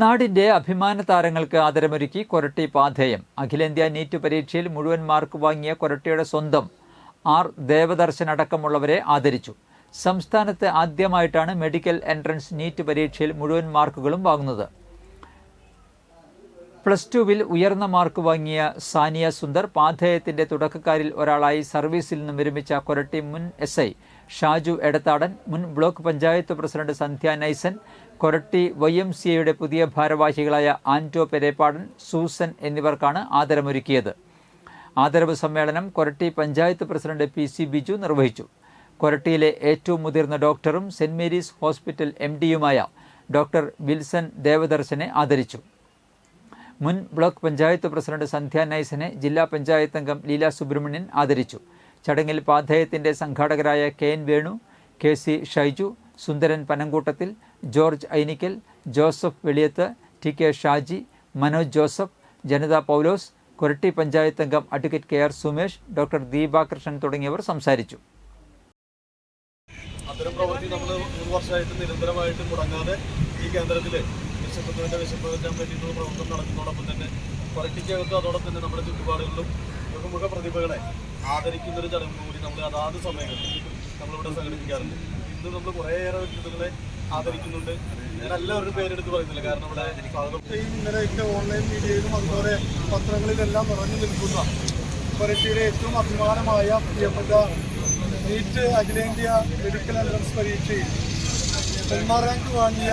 നാടിന്റെ അഭിമാന താരങ്ങൾക്ക് ആദരമൊരുക്കി കൊരട്ടി പാധേയം അഖിലേന്ത്യാ നീറ്റ് പരീക്ഷയിൽ മുഴുവൻ മാർക്ക് വാങ്ങിയ കൊരട്ടിയുടെ സ്വന്തം ആർ. ദേവദർശൻ അടക്കമുള്ളവരെ ആദരിച്ചു. സംസ്ഥാനത്ത് ആദ്യമായിട്ടാണ് മെഡിക്കൽ എൻട്രൻസ് നീറ്റ് പരീക്ഷയിൽ മുഴുവൻ മാർക്കുകളും വാങ്ങുന്നത്. പ്ലസ് ടുവിൽ ഉയർന്ന മാർക്ക് വാങ്ങിയ സാനിയ സുന്ദർ പാധേയത്തിന്റെ തുടക്കക്കാരിൽ ഒരാളായി സർവീസിൽ നിന്നും വിരമിച്ച കൊരട്ടി മുൻ എസ് ഐ ഷാജു എടത്താടൻ മുൻ block panchayat president Sandhya Naisan Koratty Y M C എയുടെ പുതിയ ഭാരവാഹികളായ ആന്റോ പെരേപ്പാടൻ സൂസൻ എന്നിവർക്കാണ് ആദരമൊരുക്കിയത്. ആദരവ് സമ്മേളനം Koratty panchayat president P C Biju നിർവഹിച്ചു. കൊരട്ടിയിലെ ഏറ്റവും മുതിർന്ന ഡോക്ടറും സെന്റ് മേരീസ് ഹോസ്പിറ്റൽ എം ഡിയുമായ ഡോക്ടർ വിൽസൺ ദേവദർശനെ ആദരിച്ചു. മുൻ ബ്ലോക്ക് പഞ്ചായത്ത് പ്രസിഡന്റ് സന്ധ്യ നൈസിനെ ജില്ലാ പഞ്ചായത്ത് അംഗം ലീല സുബ്രഹ്മണ്യൻ ആദരിച്ചു. ചടങ്ങിൽ പാധേയത്തിന്റെ സംഘാടകരായ K N Venu K C Shaiju Sundaran Panankoottathil George Ainikkal Joseph Veliyath T K Shaji Manoj Joseph Janatha Paulose Koratty panchayat അംഗം advocate K R Sumesh doctor Deepakrishnan തുടങ്ങിയവർ സംസാരിച്ചു. അത്തരം പ്രവൃത്തി നമ്മൾ വർഷമായിട്ട് നിരന്തരമായിട്ട് മുടങ്ങാതെ ഈ കേന്ദ്രത്തിൽ വിശപ്പുന്നതിന്റെ വിശപ്പ് വെക്കാൻ വേണ്ടിയിട്ടുള്ള പ്രവർത്തനം നടക്കുന്നതോടൊപ്പം തന്നെ കൊരട്ടിക്കകത്തും അതോടൊപ്പം തന്നെ നമ്മുടെ ചുറ്റുപാടുകളിലും ബഹുമുഖ പ്രതിഭകളെ ആദരിക്കുന്ന ഒരു ചടങ്ങ് കൂടി നമ്മൾ അതാത് സമയങ്ങളിൽ നമ്മളിവിടെ സംഘടിപ്പിക്കാറുണ്ട്. ഇന്ന് നമ്മൾ കുറേയേറെ വ്യക്തികളെ ആദരിക്കുന്നുണ്ട്. ഞാൻ എല്ലാവരുടെ പേരെടുത്ത് പറയുന്നില്ല. കാരണം ഇവിടെ ഇന്നലെയൊക്കെ ഓൺലൈൻ മീഡിയയിലും അതുപോലെ പത്രങ്ങളിലെല്ലാം നിറഞ്ഞു നിൽക്കുന്ന പരീക്ഷയിലെ ഏറ്റവും അഭിമാനമായ പ്രിയപ്പെട്ട നീറ്റ് അഖിലേന്ത്യാ മെഡിക്കൽ എൻട്രൻസ് പരീക്ഷയിൽ ഒന്നാം റാങ്ക് വാങ്ങിയ